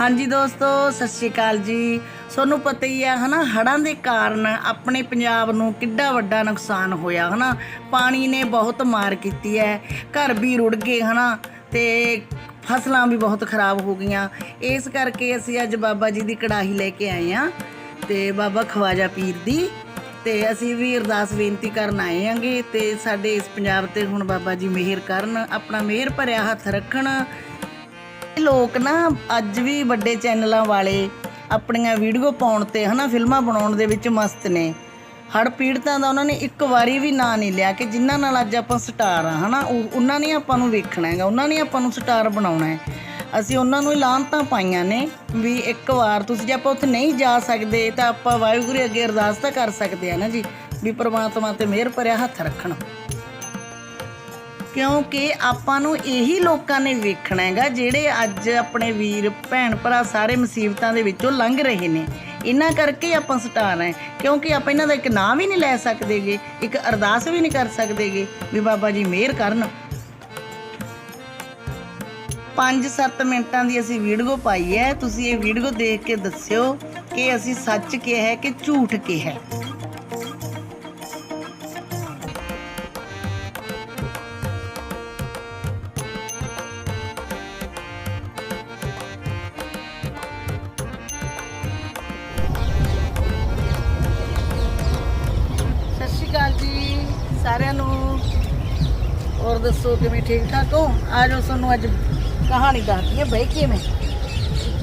ਹਾਂਜੀ ਦੋਸਤੋ, ਸਤਿ ਸ਼੍ਰੀ ਅਕਾਲ ਜੀ। ਤੁਹਾਨੂੰ ਪਤਾ ਹੀ ਹੈ, ਹਨਾ ਹੜਾਂ ਦੇ ਕਾਰਨ ਆਪਣੇ ਪੰਜਾਬ ਨੂੰ ਕਿੱਡਾ ਵੱਡਾ ਨੁਕਸਾਨ ਹੋਇਆ, ਹਨਾ। ਪਾਣੀ ਨੇ ਬਹੁਤ ਮਾਰ ਕੀਤੀ ਹੈ, ਘਰ ਵੀ ਰੁੜ ਗਏ, ਹਨਾ, ਤੇ ਫਸਲਾਂ ਵੀ ਬਹੁਤ ਖਰਾਬ ਹੋ ਗਈਆਂ। ਇਸ ਕਰਕੇ ਅਸੀਂ ਅੱਜ ਬਾਬਾ ਜੀ ਦੀ ਕੜਾਹੀ ਲੈ ਕੇ ਆਏ ਆ ਤੇ ਬਾਬਾ ਖਵਾਜਾ ਪੀਰ ਦੀ। ਤੇ ਅਸੀਂ ਵੀ ਅਰਦਾਸ ਬੇਨਤੀ ਕਰਨ ਆਏ ਆਂਗੇ ਤੇ ਸਾਡੇ ਇਸ ਪੰਜਾਬ ਤੇ ਹੁਣ ਬਾਬਾ ਜੀ ਮਿਹਰ ਕਰਨ, ਆਪਣਾ ਮਿਹਰ ਭਰਿਆ ਹੱਥ ਰੱਖਣ ਲੋਕ ਨਾ ਅੱਜ ਵੀ ਵੱਡੇ ਚੈਨਲਾਂ ਵਾਲੇ ਆਪਣੀਆਂ ਵੀਡੀਓ ਪਾਉਣ ਤੇ ਹਨਾ, ਫਿਲਮਾਂ ਬਣਾਉਣ ਦੇ ਵਿੱਚ ਮਸਤ ਨੇ। ਹੜ ਪੀੜਤਾਂ ਦਾ ਉਹਨਾਂ ਨੇ ਇੱਕ ਵਾਰੀ ਵੀ ਨਾਂ ਨਹੀਂ ਲਿਆ ਕਿ ਜਿਨ੍ਹਾਂ ਨਾਲ ਅੱਜ ਆਪਾਂ ਸਟਾਰ ਆ, ਹਨਾ। ਉਹ- ਉਹਨਾਂ ਨੇ ਆਪਾਂ ਨੂੰ ਵੇਖਣਾ ਹੈਗਾ, ਉਹਨਾਂ ਨੇ ਆਪਾਂ ਨੂੰ ਸਟਾਰ ਬਣਾਉਣਾ ਹੈ। ਅਸੀਂ ਉਹਨਾਂ ਨੂੰ ਲਾਂਤਾਂ ਪਾਈਆਂ ਨੇ ਵੀ ਇੱਕ ਵਾਰ ਤੁਸੀਂ ਜੇ ਆਪਾਂ ਉੱਥੇ ਨਹੀਂ ਜਾ ਸਕਦੇ, ਤਾਂ ਆਪਾਂ ਵਾਹਿਗੁਰੂ ਅੱਗੇ ਅਰਦਾਸ ਤਾਂ ਕਰ ਸਕਦੇ ਆ ਨਾ ਜੀ, ਵੀ ਪ੍ਰਮਾਤਮਾ ਤੇ ਮਿਹਰ ਭਰਿਆ ਹੱਥ ਰੱਖਣ। ਕਿਉਂਕਿ ਆਪਾਂ ਨੂੰ ਇਹੀ ਲੋਕਾਂ ਨੇ ਵੇਖਣਾ ਹੈਗਾ, ਜਿਹੜੇ ਅੱਜ ਆਪਣੇ ਵੀਰ, ਭੈਣ ਭਰਾ ਸਾਰੇ ਮੁਸੀਬਤਾਂ ਦੇ ਵਿੱਚੋਂ ਲੰਘ ਰਹੇ ਨੇ। ਇਹਨਾਂ ਕਰਕੇ ਆਪਾਂ ਸਟਾਰ ਹੈ, ਕਿਉਂਕਿ ਆਪਾਂ ਇਹਨਾਂ ਦਾ ਇੱਕ ਨਾਮ ਵੀ ਨਹੀਂ ਲੈ ਸਕਦੇਗੇ, ਇੱਕ ਅਰਦਾਸ ਵੀ ਨਹੀਂ ਕਰ ਸਕਦੇਗੇ ਵੀ ਬਾਬਾ ਜੀ ਮਿਹਰ ਕਰਨ। 5-7 ਮਿੰਟਾਂ ਦੀ ਅਸੀਂ ਵੀਡੀਓ ਪਾਈ ਹੈ, ਤੁਸੀਂ ਇਹ ਵੀਡੀਓ ਦੇਖ ਕੇ ਦੱਸਿਓ ਕਿ ਅਸੀਂ ਸੱਚ ਕਿਹਾ ਹੈ ਕਿ ਝੂਠ ਕਿਹਾ ਹੈ। ਹੋਰ ਦੱਸੋ ਕਿਵੇਂ ਠੀਕ ਠਾਕ ਹੋ? ਆ ਜਾਓ ਤੁਹਾਨੂੰ ਅੱਜ ਕਹਾਣੀ ਦੱਸਦੀ ਹੈ ਬਹਿ ਕੇ ਮੈਂ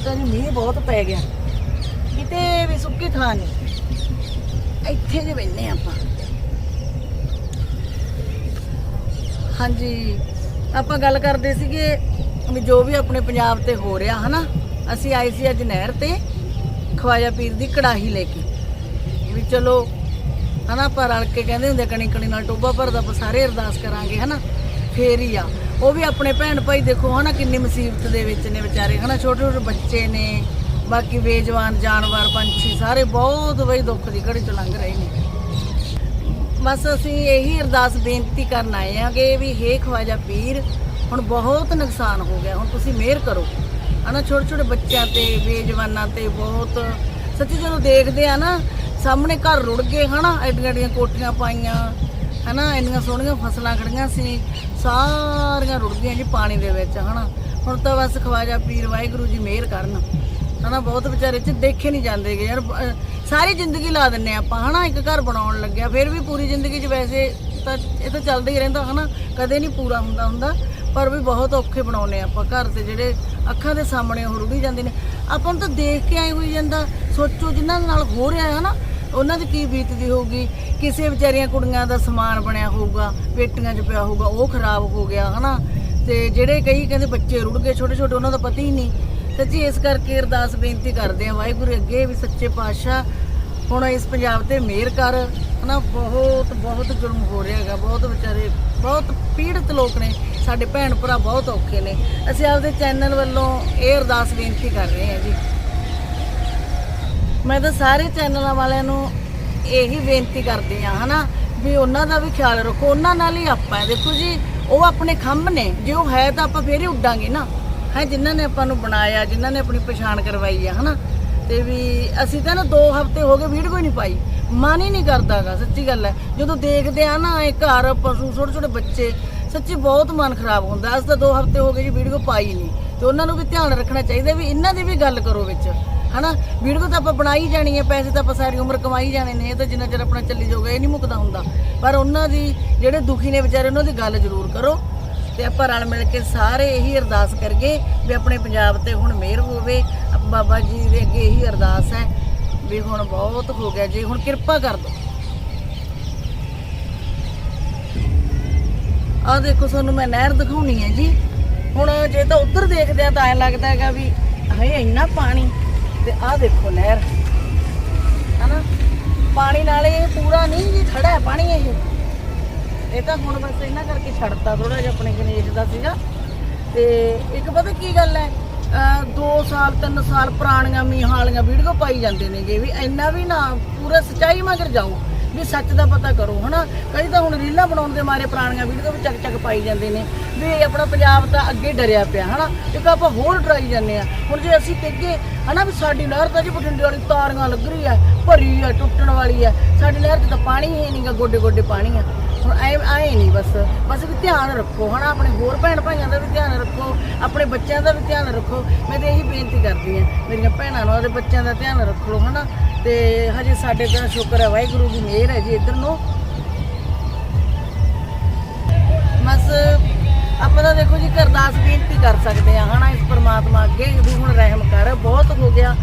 ਤਾਂ ਮੀਂਹ ਬਹੁਤ ਪੈ ਗਿਆ। ਕਿਤੇ ਵੀ ਸੁੱਕੀ ਥਾਂ ਨਹੀਂ। ਇੱਥੇ ਜੇ ਬੈਠਨੇ ਆਪਾਂ। ਹਾਂਜੀ, ਆਪਾਂ ਗੱਲ ਕਰਦੇ ਸੀਗੇ ਵੀ ਜੋ ਵੀ ਆਪਣੇ ਪੰਜਾਬ ਤੇ ਹੋ ਰਿਹਾ, ਹਨਾ? ਅਸੀਂ ਆਏ ਸੀ ਅੱਜ ਨਹਿਰ ਤੇ ਖਵਾਜਾ ਪੀਰ ਦੀ ਕੜਾਹੀ ਲੈ ਕੇ। ਵੀ ਚਲੋ ਹਨਾ, ਆਪਾਂ ਰਲ ਕੇ ਕਹਿੰਦੇ ਹੁੰਦੇ ਕਣੀ ਕਣੀ ਨਾਲ ਟੋਬਾ ਭਰਦਾ, ਆਪਾਂ ਸਾਰੇ ਅਰਦਾਸ ਕਰਾਂਗੇ, ਹਨਾ। ਫੇਰ ਹੀ ਆ। ਉਹ ਵੀ ਆਪਣੇ ਭੈਣ ਭਾਈ ਦੇਖੋ, ਹਨਾ, ਕਿੰਨੀ ਮੁਸੀਬਤ ਦੇ ਵਿੱਚ ਨੇ ਵਿਚਾਰੇ, ਹਨਾ ਛੋਟੇ ਛੋਟੇ ਬੱਚੇ ਨੇ, ਬਾਕੀ ਬੇਜਵਾਨ, ਜਾਨਵਰ, ਪੰਛੀ, ਸਾਰੇ ਬਹੁਤ ਬਈ ਦੁੱਖ ਦੀ ਘੜੀ ਚ ਲੰਘ ਰਹੇ ਨੇ। ਬਸ ਅਸੀਂ ਇਹੀ ਅਰਦਾਸ ਬੇਨਤੀ ਕਰਨ ਆਏ ਆਂਗੇ ਵੀ ਹੇ ਖਵਾਜਾ ਪੀਰ, ਹੁਣ ਬਹੁਤ ਨੁਕਸਾਨ ਹੋ ਗਿਆ, ਹੁਣ ਤੁਸੀਂ ਮਿਹਰ ਕਰੋ। ਹਨਾ ਛੋਟੇ ਛੋਟੇ ਬੱਚਿਆਂ ਤੇ, ਬੇਜਵਾਨਾਂ ਤੇ ਬਹੁਤ, ਸੱਚੀ ਜਦੋਂ ਦੇਖਦੇ ਆ ਨਾ ਸਾਹਮਣੇ ਘਰ ਰੁੜ ਗਏ, ਹਨਾ? ਐਡੀਆਂ ਐਡੀਆਂ ਕੋਠੀਆਂ ਪਾਈਆਂ, ਹਨਾ? ਇੰਨੀਆਂ ਸੋਹਣੀਆਂ ਫਸਲਾਂ ਖੜੀਆਂ ਸੀ। ਸਾਰੀਆਂ ਰੁੜ ਗਈਆਂ ਜੀ ਪਾਣੀ ਦੇ ਵਿੱਚ, ਹਨਾ? ਹੁਣ ਤਾਂ ਬਸ ਖਵਾਜਾ ਪੀਰ, ਵਾਹਿਗੁਰੂ ਜੀ ਮਿਹਰ ਕਰਨ। ਹਨਾ, ਬਹੁਤ ਵਿਚਾਰੇ ਚ ਦੇਖੇ ਨਹੀਂ ਜਾਂਦੇਗੇ ਯਾਰ ਸਾਰੀ ਜ਼ਿੰਦਗੀ ਲਾ ਦਿੰਨੇ ਆਪਾਂ, ਹਨਾ? ਇੱਕ ਘਰ ਬਣਾਉਣ ਲੱਗਿਆ, ਫਿਰ ਵੀ ਪੂਰੀ ਜ਼ਿੰਦਗੀ 'ਚ ਵੈਸੇ ਤਾਂ ਇਹ ਤਾਂ ਚੱਲਦਾ ਹੀ ਰਹਿੰਦਾ, ਹਨਾ? ਕਦੇ ਨਹੀਂ ਪੂਰਾ ਹੁੰਦਾ ਹੁੰਦਾ। ਪਰ ਵੀ ਬਹੁਤ ਔਖੇ ਬਣਾਉਨੇ ਆਪਾਂ ਘਰ ਤੇ, ਜਿਹੜੇ ਅੱਖਾਂ ਦੇ ਸਾਹਮਣੇ ਉਹ ਰੁੜੀ ਜਾਂਦੇ ਨੇ। ਆਪਾਂ ਨੂੰ ਤਾਂ ਦੇਖ ਕੇ ਆਏ ਹੋਈ ਜਾਂਦਾ, ਸੋਚੋ ਜਿਨ੍ਹਾਂ ਨਾਲ ਹੋ ਰਿਹਾ ਹੈ, ਹਨਾ? ਉਹਨਾਂ ਦੀ ਕੀ ਬੀਤਦੀ ਹੋਊਗੀ? ਕਿਸੇ ਵਿਚਾਰੀਆਂ ਕੁੜੀਆਂ ਦਾ ਸਮਾਨ ਬਣਿਆ ਹੋਊਗਾ, ਪੇਟੀਆਂ 'ਚ ਪਿਆ ਹੋਊਗਾ, ਉਹ ਖਰਾਬ ਹੋ ਗਿਆ, ਹਨਾ? ਤੇ ਜਿਹੜੇ ਕਈ ਕਹਿੰਦੇ ਬੱਚੇ ਰੁੜ ਗਏ ਛੋਟੇ ਛੋਟੇ ਉਹਨਾਂ ਦਾ ਪਤਾ ਹੀ ਨਹੀਂ। ਸੱਚੀ ਇਸ ਕਰਕੇ ਅਰਦਾਸ ਬੇਨਤੀ ਕਰਦੇ ਆ ਵਾਹਿਗੁਰੂ ਅੱਗੇ ਵੀ ਸੱਚੇ ਪਾਤਸ਼ਾਹ, ਹੁਣ ਇਸ ਪੰਜਾਬ ਤੇ ਮਿਹਰ ਕਰ, ਹਨਾ? ਬਹੁਤ ਬਹੁਤ ਜ਼ੁਲਮ ਹੋ ਰਿਹਾ ਹੈਗਾ, ਬਹੁਤ ਵਿਚਾਰੇ, ਬਹੁਤ ਪੀੜਤ ਲੋਕ ਨੇ, ਸਾਡੇ ਭੈਣ ਭਰਾ ਬਹੁਤ ਔਖੇ ਨੇ। ਅਸੀਂ ਆਪਦੇ ਚੈਨਲ ਵੱਲੋਂ ਇਹ ਅਰਦਾਸ ਬੇਨਤੀ ਕਰ ਰਹੇ ਹਾਂ ਜੀ। ਮੈਂ ਤਾਂ ਸਾਰੇ ਚੈਨਲਾਂ ਵਾਲਿਆਂ ਨੂੰ ਇਹੀ ਬੇਨਤੀ ਕਰਦੀ ਆ ਹਨਾ? ਵੀ ਉਹਨਾਂ ਦਾ ਵੀ ਖਿਆਲ ਰੱਖੋ। ਉਹਨਾਂ ਨਾਲ ਹੀ ਆਪਾਂ ਦੇਖੋ ਜੀ, ਉਹ ਆਪਣੇ ਖੰਭ ਨੇ। ਜੇ ਉਹ ਹੈ ਤਾਂ ਆਪਾਂ ਫੇਰ ਹੀ ਉੱਡਾਂਗੇ ਨਾ। ਹੈ, ਜਿਨ੍ਹਾਂ ਨੇ ਆਪਾਂ ਨੂੰ ਬਣਾਇਆ, ਜਿਨ੍ਹਾਂ ਨੇ ਆਪਣੀ ਪਛਾਣ ਕਰਵਾਈ ਆ, ਹਨਾ? ਤੇ ਵੀ ਅਸੀਂ ਤਾਂ ਨਾ 2 ਹਫ਼ਤੇ ਹੋ ਗਏ ਵੀਡੀਓ ਹੀ ਨਹੀਂ ਪਾਈ। ਮਨ ਹੀ ਨਹੀਂ ਕਰਦਾਗਾ, ਸੱਚੀ ਗੱਲ ਹੈ। ਜਦੋਂ ਦੇਖਦੇ ਆ ਨਾ, ਇਹ ਘਰ, ਪਸ਼ੂ ਛੋਟੇ ਛੋਟੇ ਬੱਚੇ, ਸੱਚੀ ਬਹੁਤ ਮਨ ਖਰਾਬ ਹੁੰਦਾ। ਅਸੀਂ ਤਾਂ 2 ਹਫ਼ਤੇ ਹੋ ਗਏ ਜੀ ਵੀਡੀਓ ਪਾਈ ਨਹੀਂ। ਤੇ ਉਹਨਾਂ ਨੂੰ ਵੀ ਧਿਆਨ ਰੱਖਣਾ ਚਾਹੀਦਾ ਵੀ ਇਹਨਾਂ ਦੀ ਵੀ ਗੱਲ ਕਰੋ ਵਿੱਚ। ਹਨਾ? ਵੀਡੀਓ ਤਾਂ ਆਪਾਂ ਬਣਾਈ ਜਾਣੀ ਹੈ ਪੈਸੇ ਤਾਂ ਆਪਾਂ ਸਾਰੀ ਉਮਰ ਕਮਾਈ ਜਾਣੇ ਨੇ, ਇਹ ਤਾਂ ਜਿੰਨਾ ਚਿਰ ਆਪਣਾ ਚੱਲੀ ਜਾਊਗਾ, ਇਹ ਨਹੀਂ ਮੁੱਕਦਾ ਹੁੰਦਾ। ਪਰ ਉਹਨਾਂ ਦੀ, ਜਿਹੜੇ ਦੁਖੀ ਨੇ ਵਿਚਾਰੇ, ਉਹਨਾਂ ਦੀ ਗੱਲ ਜ਼ਰੂਰ ਕਰੋ। ਤੇ ਆਪਾਂ ਰਲ ਮਿਲ ਕੇ ਸਾਰੇ ਇਹੀ ਅਰਦਾਸ ਕਰੀਏ ਵੀ ਆਪਣੇ ਪੰਜਾਬ ਤੇ ਹੁਣ ਮਿਹਰ ਹੋਵੇ। ਬਾਬਾ ਜੀ ਦੇ ਅੱਗੇ ਇਹੀ ਅਰਦਾਸ ਹੈ ਵੀ ਹੁਣ ਬਹੁਤ ਹੋ ਗਿਆ। ਜੀ ਹੁਣ ਕਿਰਪਾ ਕਰ ਦਿਓ ਆਹ ਦੇਖੋ, ਤੁਹਾਨੂੰ ਮੈਂ ਨਹਿਰ ਦਿਖਾਉਣੀ ਹੈ ਜੀ। ਹੁਣ ਜੇ ਤਾਂ ਉੱਧਰ ਦੇਖਦੇ ਆ ਤਾਂ ਐ ਲੱਗਦਾ ਹੈਗਾ ਵੀ ਹਏ, ਇੰਨਾ ਪਾਣੀ। ਤੇ ਆਹ ਦੇਖੋ ਨਹਿਰ। ਹਨਾ? ਪਾਣੀ ਨਾਲੇ ਇਹ ਪੂਰਾ ਨਹੀਂ ਜੀ ਖੜਾ ਹੈ ਪਾਣੀ ਇਹ। ਇਹ ਤਾਂ ਹੁਣ ਬਸ ਇਹਨਾਂ ਕਰਕੇ ਛੱਡਤਾ ਥੋੜਾ ਜਿਹਾ ਆਪਣੇ ਗਣੇਸ਼ ਦਾ ਸੀਗਾ। ਤੇ ਇੱਕ ਪਤਾ ਕੀ ਗੱਲ ਹੈ? 2 ਸਾਲ 3 ਸਾਲ ਪੁਰਾਣੀਆਂ ਮੀਂਹਾਂ ਵਾਲੀਆਂ ਵੀਡੀਓ ਪਾਈ ਜਾਂਦੇ ਨੇਗੇ ਵੀ ਇੰਨਾ ਵੀ ਨਾ, ਪੂਰਾ ਸਚਾਈ ਮਗਰ ਜਾਓ। ਵੀ ਸੱਚ ਦਾ ਪਤਾ ਕਰੋ, ਹਨਾ? ਕਈ ਤਾਂ ਹੁਣ ਰੀਲਾਂ ਬਣਾਉਣ ਦੇ ਮਾਰੇ ਪੁਰਾਣੀਆਂ ਵੀਡੀਓ ਵੀ ਚੱਕ ਚੱਕ ਪਾਈ ਜਾਂਦੇ ਨੇ, ਵੀ ਆਪਣਾ ਪੰਜਾਬ ਤਾਂ ਅੱਗੇ ਡਰਿਆ ਪਿਆ, ਹਨਾ? ਇੱਕ ਆਪਾਂ ਹੋਰ ਡਰਾਈ ਜਾਂਦੇ ਆ ਹੁਣ ਜੇ ਅਸੀਂ ਕਹੀਏ, ਹਨਾ, ਵੀ ਸਾਡੀ ਨਹਿਰ ਤਾਂ ਜੀ ਬਠਿੰਡੇ ਵਾਲੀ ਤਾਰੀਆਂ ਲੱਗ ਰਹੀ ਹੈ, ਭਰੀ ਹੈ, ਟੁੱਟਣ ਵਾਲੀ ਹੈ। ਸਾਡੀ ਨਹਿਰ 'ਚ ਤਾਂ ਪਾਣੀ ਹੀ ਨਹੀਂਗਾ ਗੋਡੇ ਗੋਡੇ ਪਾਣੀ ਆ। ਹੁਣ ਐ ਆਏ ਨਹੀਂ ਬਸ ਬਸ ਵੀ ਧਿਆਨ ਰੱਖੋ, ਹਨਾ, ਆਪਣੇ ਹੋਰ ਭੈਣ ਭਾਈਆਂ ਦਾ ਵੀ ਧਿਆਨ ਰੱਖੋ, ਆਪਣੇ ਬੱਚਿਆਂ ਦਾ ਵੀ ਧਿਆਨ ਰੱਖੋ। ਮੈਂ ਤੇ ਇਹੀ ਬੇਨਤੀ ਕਰਦੀ ਆ ਮੇਰੀਆਂ ਭੈਣਾਂ ਨੂੰ ਉਹਦੇ ਬੱਚਿਆਂ ਦਾ ਧਿਆਨ ਰੱਖੋ, ਹਨਾ। ਤੇ ਹਜੇ ਸਾਡੇ ਤਾਂ ਸ਼ੁਕਰ ਹੈ, ਵਾਹਿਗੁਰੂ ਦੀ ਮਿਹਰ ਹੈ ਜੀ ਇੱਧਰ ਨੂੰ। ਬਸ, ਆਪਾਂ ਤਾਂ ਦੇਖੋ ਜੀ ਅਰਦਾਸ ਬੇਨਤੀ ਕਰ ਸਕਦੇ ਆ ਹਨਾ, ਇਸ ਪਰਮਾਤਮਾ ਅੱਗੇ ਵੀ ਹੁਣ ਰਹਿਮ ਕਰ, ਬਹੁਤ ਹੋ ਗਿਆ।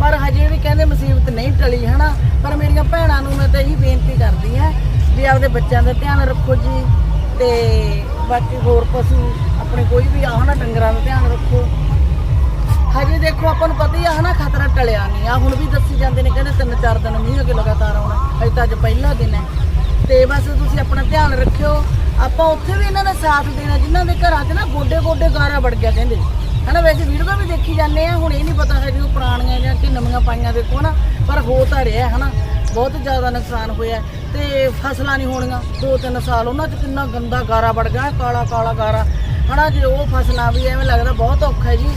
ਪਰ ਹਜੇ ਵੀ ਕਹਿੰਦੇ ਮੁਸੀਬਤ ਨਹੀਂ ਟਲੀ, ਹਨਾ। ਪਰ ਮੇਰੀਆਂ ਭੈਣਾਂ ਨੂੰ ਮੈਂ ਤਾਂ ਇਹੀ ਬੇਨਤੀ ਕਰਦੀ ਆ ਵੀ ਆਪਦੇ ਬੱਚਿਆਂ ਦਾ ਧਿਆਨ ਰੱਖੋ ਜੀ ਤੇ ਬਾਕੀ ਹੋਰ ਪਸ਼ੂ ਆਪਣੇ ਕੋਈ ਵੀ ਆਹ ਨਾ ਡੰਗਰਾਂ ਦਾ ਧਿਆਨ ਰੱਖੋ। ਹਜੇ ਦੇਖੋ ਆਪਾਂ ਨੂੰ ਪਤਾ ਹੀ ਆ ਹਨਾ ਖਤਰਾ ਟਲਿਆ ਨਹੀਂ। ਆ ਹੁਣ ਵੀ ਦੱਸੀ ਜਾਂਦੇ ਨੇ, ਕਹਿੰਦੇ ਤਿੰਨ ਚਾਰ ਦਿਨ ਮੀਂਹ ਅਗੇ ਲਗਾਤਾਰ ਆਉਣਾ ਅਜੇ ਤਾਂ ਅੱਜ ਪਹਿਲਾ ਦਿਨ ਹੈ। ਤੇ ਬਸ ਤੁਸੀਂ ਆਪਣਾ ਧਿਆਨ ਰੱਖਿਓ। ਆਪਾਂ ਉੱਥੇ ਵੀ ਇਹਨਾਂ ਦਾ ਸਾਥ ਦੇਣਾ, ਜਿਨ੍ਹਾਂ ਦੇ ਘਰਾਂ 'ਚ ਨਾ ਗੋਡੇ ਗੋਡੇ ਗਾਰਾ ਵੜ ਗਿਆ ਕਹਿੰਦੇ। ਹਨਾ, ਵੈਸੇ ਵੀਡੀਓ ਵੀ ਦੇਖੀ ਜਾਂਦੇ ਆ, ਹੁਣ ਇਹ ਨਹੀਂ ਪਤਾ ਹੈ ਵੀ ਉਹ ਪੁਰਾਣੀਆਂ ਜਾਂ ਕਿ ਨਵੀਆਂ ਪਾਈਆਂ ਦੇਖੋ ਨਾ, ਪਰ ਹੋ ਤਾਂ ਰਿਹਾ, ਹਨਾ। ਬਹੁਤ ਜ਼ਿਆਦਾ ਨੁਕਸਾਨ ਹੋਇਆ ਤੇ ਫਸਲਾਂ ਨਹੀਂ ਹੋਣੀਆਂ। ਦੋ ਤਿੰਨ ਸਾਲ ਉਹਨਾਂ 'ਚ ਕਿੰਨਾ ਗੰਦਾ ਗਾਰਾ ਵੜ ਗਿਆ, ਕਾਲਾ ਕਾਲਾ ਗਾਰਾ। ਹਨਾ, ਜੇ ਉਹ ਫਸਲਾਂ ਵੀ ਐਵੇਂ ਲੱਗਦਾ, ਬਹੁਤ ਔਖਾ ਹੈ ਜੀ।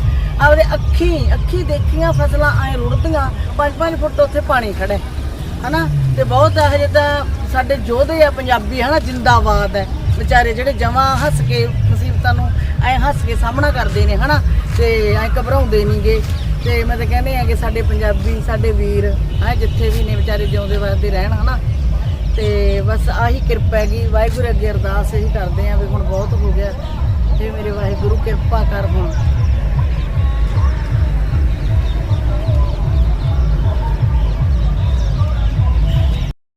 ਆਪਦੇ ਅੱਖੀ ਅੱਖੀ ਦੇਖੀਆਂ ਫਸਲਾਂ ਐ ਰੁੜਦੀਆਂ 5-5 ਫੁੱਟ ਉੱਥੇ ਪਾਣੀ ਖੜਾ ਹੈ। ਹਨਾ, ਤੇ ਬਹੁਤ ਹਜੇ ਤਾਂ ਸਾਡੇ ਯੋਧੇ ਆ, ਪੰਜਾਬੀ, ਹਨਾ, ਜਿੰਦਾਬਾਦ ਹੈ। ਵਿਚਾਰੇ ਜਿਹੜੇ ਜਮਾਂ ਹੱਸ ਕੇ ਮੁਸੀਬਤਾਂ ਨੂੰ ਐ ਹੱਸ ਕੇ ਸਾਹਮਣਾ ਕਰਦੇ ਨੇ, ਹਨਾ, ਤੇ ਐ ਘਬਰਾਉਂਦੇ ਨਹੀਂਗੇ ਤੇ ਮੈਂ ਤਾਂ ਕਹਿੰਦੇ ਆ ਕਿ ਸਾਡੇ ਪੰਜਾਬੀ, ਸਾਡੇ ਵੀਰ, ਹੈ, ਜਿੱਥੇ ਵੀ ਨੇ ਵਿਚਾਰੇ ਜਿਉਂਦੇ ਵਸਦੇ ਰਹਿਣ, ਹਨਾ? ਤੇ ਬਸ ਆਹੀ ਕਿਰਪਾ ਹੈਗੀ, ਵਾਹਿਗੁਰੂ ਅੱਗੇ ਅਰਦਾਸ ਇਹੀ ਕਰਦੇ ਆ ਵੀ ਹੁਣ ਬਹੁਤ ਹੋ ਗਿਆ ਤੇ ਮੇਰੇ ਵਾਹਿਗੁਰੂ ਕਿਰਪਾ ਕਰ ਹੁਣ।